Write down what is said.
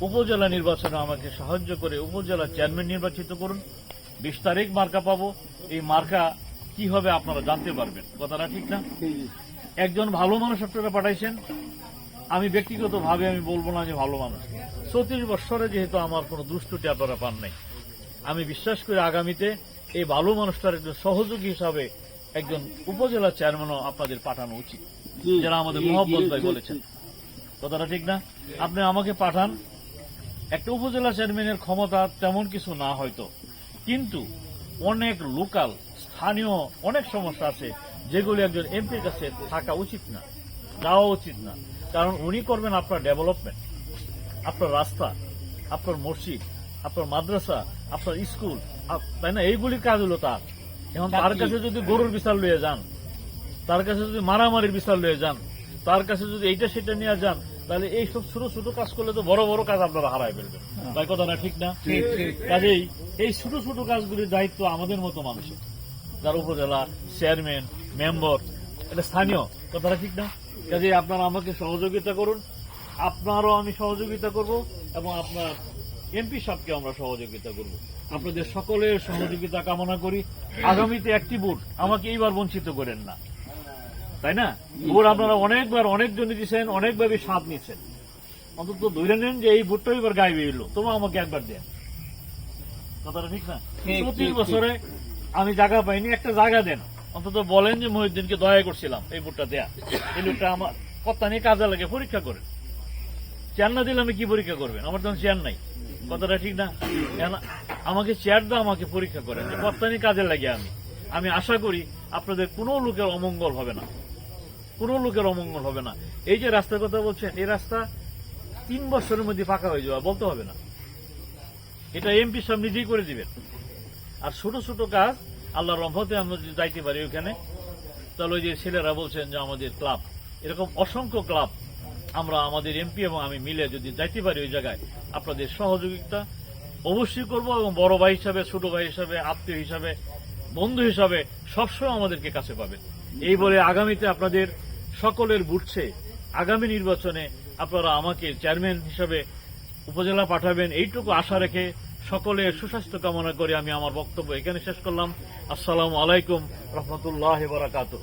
উপজেলা নির্বাচনে আমাকে সাহায্য করে উপজেলা চেয়ারম্যান নির্বাচিত করুন। বিশ তারিখ মার্কা পাবো। এই মার্কা কি হবে আপনারা জানতে পারবেন। কথাটা ঠিক না? একজন ভালো মানুষ আপনারা পাঠাইছেন। আমি ব্যক্তিগতভাবে আমি বলব না যে ভালো মানুষ। চৌত্রিশ বৎসরে যেহেতু আমার কোনো দুষ্টুটি আপনারা পান নাই। আমি বিশ্বাস করি আগামীতে এই ভালো মানুষটার একজন সহযোগী হিসাবে একজন উপজেলা চেয়ারম্যানও আপনাদের পাঠানো উচিত। যারা আমাদের মোহাম্মদ ভাই বলেছেন। কথাটা ঠিক না? আপনি আমাকে পাঠান। একটা উপজেলা চেয়ারম্যানের ক্ষমতা তেমন কিছু না হয়তো। কিন্তু অনেক লোকাল স্থানীয় অনেক সমস্যা আছে যেগুলি একজন এমপির কাছে থাকা উচিত না যাওয়া উচিত না। কারণ উনি করবেন আপনার ডেভেলপমেন্ট আপনার রাস্তা আপনার মসজিদ আপনার মাদ্রাসা আপনার স্কুল তাই না? এইগুলি কাজ হলো তার। এখন তার কাছে যদি গরুর বিচার লয়ে যান তার কাছে যদি মারামারির বিচার লয়ে যান তার কাছে যদি এইটা সেটা নিয়ে যান তাহলে এই সব ছোট ছোট কাজ করলে তো বড় বড় কাজ আপনারা হারাই ফেলবেন। তাই কথাটা ঠিক না? কাজেই এই ছোট ছোট কাজগুলির দায়িত্ব আমাদের মতো মানুষের। যার উপজেলা চেয়ারম্যান মেম্বার এটা স্থানীয় কথাটা ঠিক না? কাজেই আপনারা আমাকে সহযোগিতা করুন। আপনারও আমি সহযোগিতা করব এবং আপনার এমপি সাহেবকে আমরা সহযোগিতা করব। আপনাদের সকলের সহযোগিতা কামনা করি। আগামীতে একটি ভোট আমাকে এইবার বঞ্চিত করেন না। তাই না? ভোট আপনারা অনেকবার অনেকজন দিয়েছেন অনেকভাবে স্বাদ নিচ্ছেন অন্তত ধরে নেন যে এই ভোটটা এবার গাইবে এলো। তোমরা আমাকে একবার দেন। কথাটা ঠিক না? প্রতি বছরে আমি জায়গা পাইনি একটা জায়গা দেন। অন্তত বলেন যে মহিউদ্দিনকে দয়া করছিলাম এই ভোটটা দেয়া। এই লোকটা আমার কথা নিয়ে কাজে লাগে পরীক্ষা করেন। চেয়ার না দিলে আমি কি পরীক্ষা করবেন? আমার তখন চেয়ার নাই। কথাটা ঠিক না? আমাকে চেয়ার দাও আমাকে পরীক্ষা করেন। যে কর্তা নিয়ে কাজে লাগে আমি। আমি আশা করি আপনাদের কোনো লোকের অমঙ্গল হবে না। কোনো লোকের অমঙ্গল হবে না। এই যে রাস্তার কথা বলছেন, এই রাস্তা তিন বছরের মধ্যে ফাঁকা হয়ে যাওয়া, বলতে হবে না। এটা এমপি সব নিজেই করে দিবেন। আর ছোট ছোট কাজ আল্লাহ রহমতে আমরা যদি যাইতে পারি ওখানে তাহলে ওই যে ছেলেরা বলছেন যে আমাদের ক্লাব, এরকম অসংখ্য ক্লাব আমরা আমাদের এমপি এবং আমি মিলে যদি যাইতে পারি ওই জায়গায়, আপনাদের সহযোগিতা অবশ্যই করব এবং বড় ভাই হিসাবে, ছোট ভাই হিসাবে, আত্মীয় হিসাবে, বন্ধু হিসাবে সবসময় আমাদেরকে কাছে পাবেন। এই বলে আগামীতে আপনাদের সকলের বুঝছে আগামী নির্বাচনে আপনারা আমাকে চেয়ারম্যান হিসাবে উপজেলা পাঠাবেন, এইটুকু আশা রেখে সকলের সুস্বাস্থ্য কামনা করে আমি আমার বক্তব্য এখানে শেষ করলাম। আসসালামু আলাইকুম রহমতুল্লাহ বারাকাতুহ।